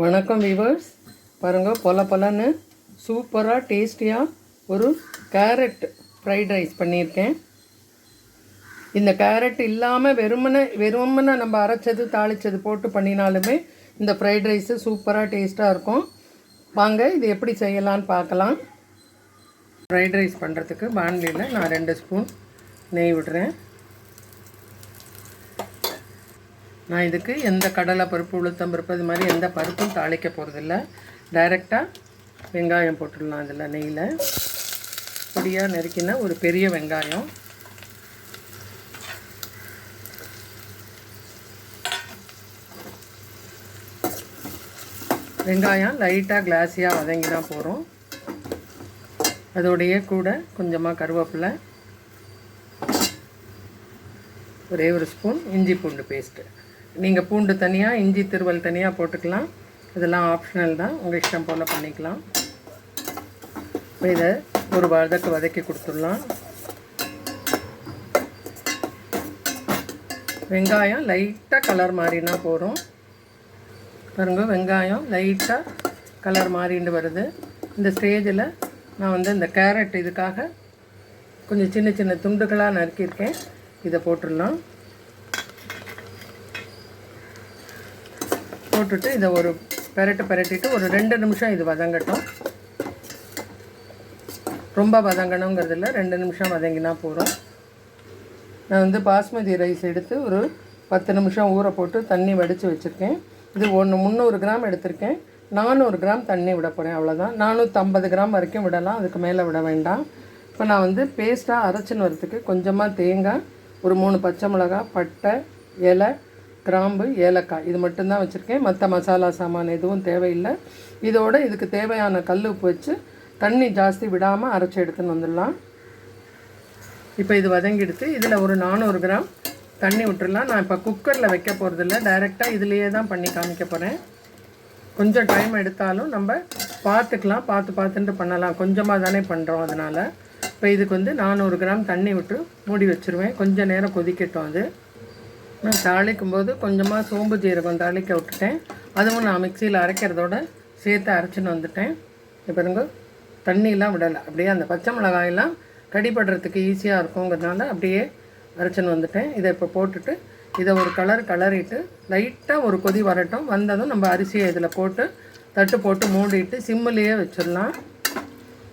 வணக்கம் வீவர்ஸ் பாருங்க பொல பொலன்னு சூப்பராக டேஸ்டியாக ஒரு கேரட் ஃப்ரைட் ரைஸ் பண்ணியிருக்கேன். இந்த கேரட் இல்லாமல் வெறுமனை வெறுமனை நம்ம அரைச்சது தாளிச்சது போட்டு பண்ணினாலுமே இந்த ஃப்ரைட் ரைஸு சூப்பராக டேஸ்ட்டாக இருக்கும். வாங்க இது எப்படி செய்யலான்னு பார்க்கலாம். ஃப்ரைட் ரைஸ் பண்ணுறதுக்கு பாண்டியில் நான் ரெண்டு ஸ்பூன் நெய் விடுறேன். நான் இதுக்கு எந்த கடலை பருப்பு உளுத்தம் பருப்பு இது மாதிரி எந்த பருப்பும் தாளிக்க போகிறதில்ல டைரெக்டாக வெங்காயம் போட்டுடலாம் அதில் நெய்யில். பொடியாக நறுக்கின ஒரு பெரிய வெங்காயம். வெங்காயம் லைட்டாக கிளாஸியாக வதங்கி தான் போகிறோம் அதோடைய கூட கொஞ்சமாக கருவேப்பிலை ஒரே ஒரு ஸ்பூன் இஞ்சி பூண்டு பேஸ்ட்டு. நீங்கள் பூண்டு தனியாக இஞ்சி திருவல் தனியாக போட்டுக்கலாம். இதெல்லாம் ஆப்ஷனல் தான். உங்கள் இஷ்டம் போல் பண்ணிக்கலாம். இப்போ இதை ஒரு வதக்கு வதக்கி கொடுத்துடலாம். வெங்காயம் லைட்டாக கலர் மாறினா போகிறோம் பாருங்க வெங்காயம் லைட்டாக கலர் மாறிண்டு வருது. இந்த ஸ்டேஜில் நான் வந்து இந்த கேரட் இதுக்காக கொஞ்சம் சின்ன சின்ன துண்டுகளாக நறுக்கியிருக்கேன். இதை போட்டுடலாம். போட்டுட்டு இதை ஒரு பெரட்டு பெரட்டிட்டு ஒரு ரெண்டு நிமிஷம் இது வதங்கட்டும். ரொம்ப வதங்கணுங்கிறதுல ரெண்டு நிமிஷம் வதங்கினா போகிறோம் நான் வந்து பாஸ்மதி ரைஸ் எடுத்து ஒரு பத்து நிமிஷம் ஊற போட்டு தண்ணி வடித்து வச்சுருக்கேன். இது ஒன்று முந்நூறு கிராம் எடுத்திருக்கேன். நானூறு கிராம் தண்ணி விட போகிறேன் அவ்வளோதான் நானூற்றம்பது கிராம் வரைக்கும் விடலாம் அதுக்கு மேலே விட வேண்டாம். இப்போ நான் வந்து பேஸ்ட்டாக அரைச்சின்னு வரத்துக்கு கொஞ்சமாக தேங்காய் ஒரு மூணு பச்சை மிளகா பட்டை இலை கிராம்பு ஏலக்காய் இது மட்டும்தான் வச்சுருக்கேன். மற்ற மசாலா சாமான் எதுவும் தேவையில்லை. இதோடு இதுக்கு தேவையான கல் உப்பு வச்சு தண்ணி ஜாஸ்தி விடாமல் அரைச்சி எடுத்துன்னு வந்துடலாம். இப்போ இது வதங்கிடுத்து இதில் ஒரு நானூறு கிராம் தண்ணி விட்டுடலாம். நான் இப்போ குக்கரில் வைக்க போகிறதில்ல டைரெக்டாக இதுலேயே தான் பண்ணி காமிக்க போகிறேன் கொஞ்சம் டைம் எடுத்தாலும் நம்ம பார்த்துக்கலாம். பார்த்து பார்த்துட்டு பண்ணலாம். கொஞ்சமாக தானே பண்ணுறோம் அதனால். இப்போ இதுக்கு வந்து நானூறு கிராம் தண்ணி விட்டு மூடி வச்சுருவேன். கொஞ்சம் நேரம் கொதிக்கட்டும் அது. நான் தாளிக்கும் போது கொஞ்சமாக சோம்பு ஜீரகம் தாளிக்க விட்டுட்டேன். அதுவும் நான் மிக்சியில் அரைக்கிறதோட சேர்த்து அரைச்சின்னு வந்துட்டேன். இப்போ இருங்க தண்ணியெலாம் விடலை. அப்படியே அந்த பச்சை மிளகாயெல்லாம் கடிப்படுறதுக்கு ஈஸியாக இருக்குங்கிறதுனால அப்படியே அரைச்சின்னு வந்துட்டேன். இதை இப்போ போட்டுட்டு இதை ஒரு கலர் கலரிட்டு லைட்டாக ஒரு கொதி வரட்டும். வந்ததும் நம்ம அரிசியை இதில் போட்டு தட்டு போட்டு மூடிட்டு சிம்மிலேயே வச்சிடலாம்.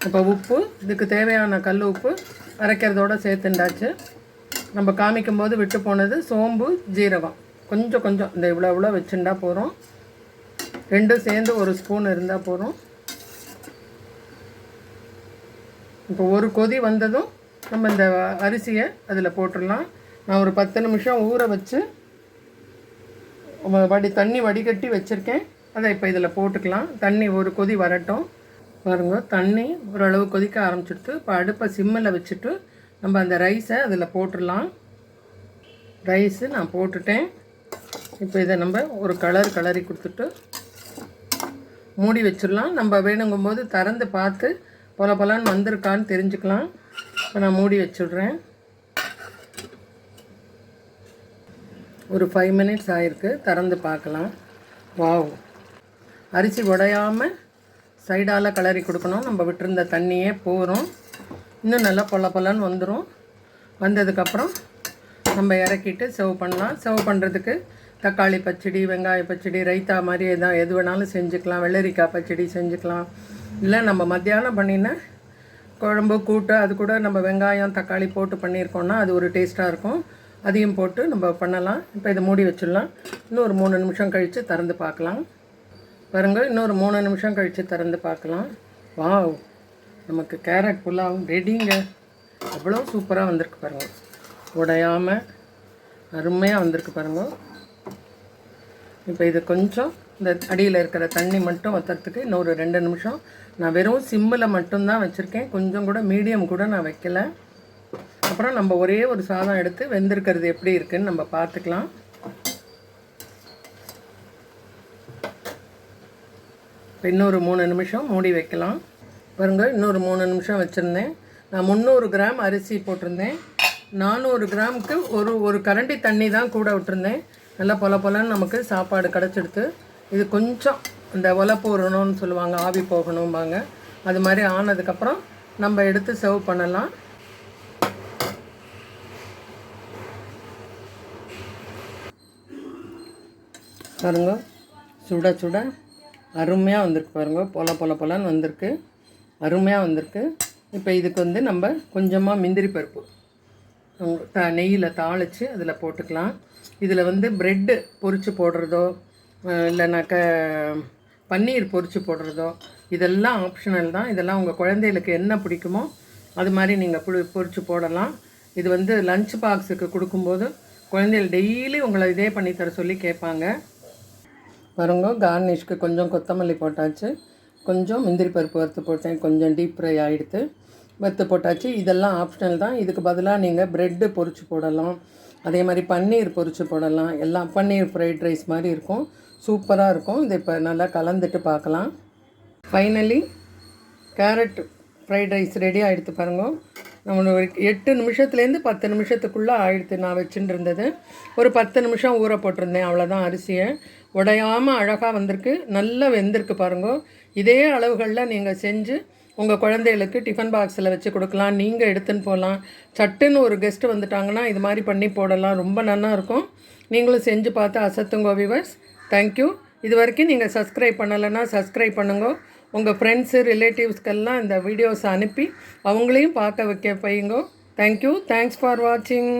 இப்போ உப்பு இதுக்கு தேவையான கல் உப்பு அரைக்கிறதோட சேர்த்துண்டாச்சு. நம்ம காமிக்கும் போது விட்டு போனது சோம்பு ஜீரகம். கொஞ்சம் கொஞ்சம். இந்த இவ்வளோ இவ்வளோ வச்சுட்டா போகிறோம் ரெண்டும் சேர்ந்து ஒரு ஸ்பூன் இருந்தால் போகிறோம் இப்போ ஒரு கொதி வந்ததும் நம்ம இந்த அரிசியை அதில் போட்டுடலாம். நான் ஒரு பத்து நிமிஷம் ஊற வச்சு வடி தண்ணி வடிகட்டி வச்சுருக்கேன். அதை இப்போ இதில் போட்டுக்கலாம். தண்ணி ஒரு கொதி வரட்டும். பாருங்க தண்ணி ஓரளவு கொதிக்க ஆரம்பிச்சிடுத்து. இப்போ அடுப்பை சிம்மில் வச்சுட்டு நம்ம அந்த ரைஸை அதில் போட்டுடலாம். ரைஸு நான் போட்டுட்டேன். இப்போ இதை நம்ம ஒரு கலர் கலரி கொடுத்துட்டு மூடி வச்சிடலாம். நம்ம வேணுங்கும்போது திறந்து பார்த்து பொல பொலான்னு வந்திருக்கான்னு தெரிஞ்சுக்கலாம். இப்போ நான் மூடி வச்சுடுறேன். ஒரு ஃபைவ் மினிட்ஸ் ஆகிருக்கு திறந்து பார்க்கலாம். வாவ். அரிசி உடையாமல் சைடால் கலரி கொடுக்கணும். நம்ம விட்டுருந்த தண்ணியே போகிறோம் இன்னும் நல்லா பொல பொலன்னு வந்துடும் வந்ததுக்கப்புறம் நம்ம இறக்கிட்டு சர்வ் பண்ணலாம். சர்வ் பண்ணுறதுக்கு தக்காளி பச்சடி வெங்காய பச்சடி ரைத்தா மாதிரி எதாவது எது வேணாலும் செஞ்சுக்கலாம். வெள்ளரிக்காய் பச்சடி செஞ்சுக்கலாம். இல்லை நம்ம மத்தியானம் பண்ணின குழம்பு கூட்டு அது கூட நம்ம வெங்காயம் தக்காளி போட்டு பண்ணியிருக்கோம்னா அது ஒரு டேஸ்ட்டாக இருக்கும். அதையும் போட்டு நம்ம பண்ணலாம். இப்போ இதை மூடி வச்சிடலாம். இன்னும் ஒரு மூணு நிமிஷம் கழித்து திறந்து பார்க்கலாம். பாருங்கள் இன்னொரு மூணு நிமிஷம் கழித்து திறந்து பார்க்கலாம். வாவ்! நமக்கு கேரட் புலாவும் ரெடிங்க. அவ்வளோ சூப்பராக வந்திருக்கு பாருங்கள் உடையாமல் அருமையாக வந்திருக்கு பாருங்கள் இப்போ இது கொஞ்சம் இந்த அடியில் இருக்கிற தண்ணி மட்டும் வத்துறதுக்கு இன்னொரு ரெண்டு நிமிஷம். நான் வெறும் சிம்மில் மட்டும்தான் வச்சுருக்கேன். கொஞ்சம் கூட மீடியம் கூட நான் வைக்கல. அப்புறம் நம்ம ஒரே ஒரு சாதம் எடுத்து வெந்திருக்கிறது எப்படி இருக்குன்னு நம்ம பார்த்துக்கலாம். இப்போ இன்னொரு மூணு நிமிஷம் மூடி வைக்கலாம். பாருங்கள் இன்னொரு மூணு நிமிஷம் வச்சுருந்தேன். நான் முந்நூறு கிராம் அரிசி போட்டிருந்தேன். நானூறு கிராமுக்கு ஒரு ஒரு கரண்டி தண்ணி தான் கூட விட்டுருந்தேன். நல்லா பொல பொலன்னு நமக்கு சாப்பாடு கிடச்சிடுத்து. இது கொஞ்சம் இந்த ஒலை போடணும்னு சொல்லுவாங்க ஆவி போகணும்பாங்க. அது மாதிரி ஆனதுக்கப்புறம் நம்ம எடுத்து சர்வ் பண்ணலாம். பாருங்க சுட சுட அருமையாக வந்திருக்கு பாருங்க பொல பொல பொலன்னு வந்திருக்கு. அருமையாக வந்திருக்கு. இப்போ இதுக்கு வந்து நம்ம கொஞ்சமாக முந்திரி பருப்பு. த நெய்யில் தாளித்து அதில் போட்டுக்கலாம். இதில் வந்து ப்ரெட்டு பொரித்து போடுறதோ இல்லைனாக்க பன்னீர் பொரித்து போடுறதோ இதெல்லாம் ஆப்ஷனல் தான். இதெல்லாம் உங்கள் குழந்தைகளுக்கு என்ன பிடிக்குமோ அது மாதிரி நீங்கள் புளி பொரிச்சு போடலாம். இது வந்து லஞ்ச் பாக்ஸுக்கு கொடுக்கும்போது குழந்தைகள் டெய்லி உங்களை இதே பண்ணித்தர தர சொல்லி கேட்பாங்க. பாருங்க கார்னிஷ்க்கு கொஞ்சம் கொத்தமல்லி போட்டாச்சு. கொஞ்சம் முந்திரி பருப்பு வறுத்து போட்டேன். கொஞ்சம் டீப் ஃப்ரை ஆகிடுத்து வறுத்து போட்டாச்சு. இதெல்லாம் ஆப்ஷனல் தான். இதுக்கு பதிலாக நீங்கள் ப்ரெட்டு பொரிச்சு போடலாம். அதே மாதிரி பன்னீர் பொரிச்சு போடலாம். எல்லாம் பன்னீர் ஃப்ரைட் ரைஸ் மாதிரி இருக்கும். சூப்பராக இருக்கும். இதை இப்போ நல்லா கலந்துட்டு பார்க்கலாம். Finally carrot fried rice ready ஆகிடுத்து பாருங்க. நம்மளுக்கு ஒரு எட்டு நிமிஷத்துலேருந்து பத்து நிமிஷத்துக்குள்ளே ஆயிடுத்து நான் வச்சுட்டு இருந்தது ஒரு பத்து நிமிஷம் ஊற போட்டிருந்தேன். அவ்வளோதான் அரிசியை. உடையாமல் அழகாக வந்திருக்கு. நல்லா வெந்திருக்கு பாருங்கள் இதே அளவுகளில் நீங்கள் செஞ்சு உங்கள் குழந்தைகளுக்கு டிஃபன் பாக்ஸில் வச்சு கொடுக்கலாம். நீங்கள் எடுத்துன்னு போகலாம் சட்டுன்னு ஒரு கெஸ்ட்டு வந்துட்டாங்கன்னா இது மாதிரி பண்ணி போடலாம். ரொம்ப நல்லா இருக்கும். நீங்களும் செஞ்சு பார்த்து அசத்துங்கோ விவர்ஸ் தேங்க்யூ இது வரைக்கும் நீங்கள் சப்ஸ்கிரைப் பண்ணலைன்னா சப்ஸ்கிரைப் பண்ணுங்க. உங்கள் ஃப்ரெண்ட்ஸு ரிலேட்டிவ்ஸ்க்கெல்லாம் இந்த வீடியோஸ் அனுப்பி அவங்களையும் பார்க்க வைக்க பையுங்கோ தேங்க்யூ தேங்க்ஸ் ஃபார் வாட்சிங்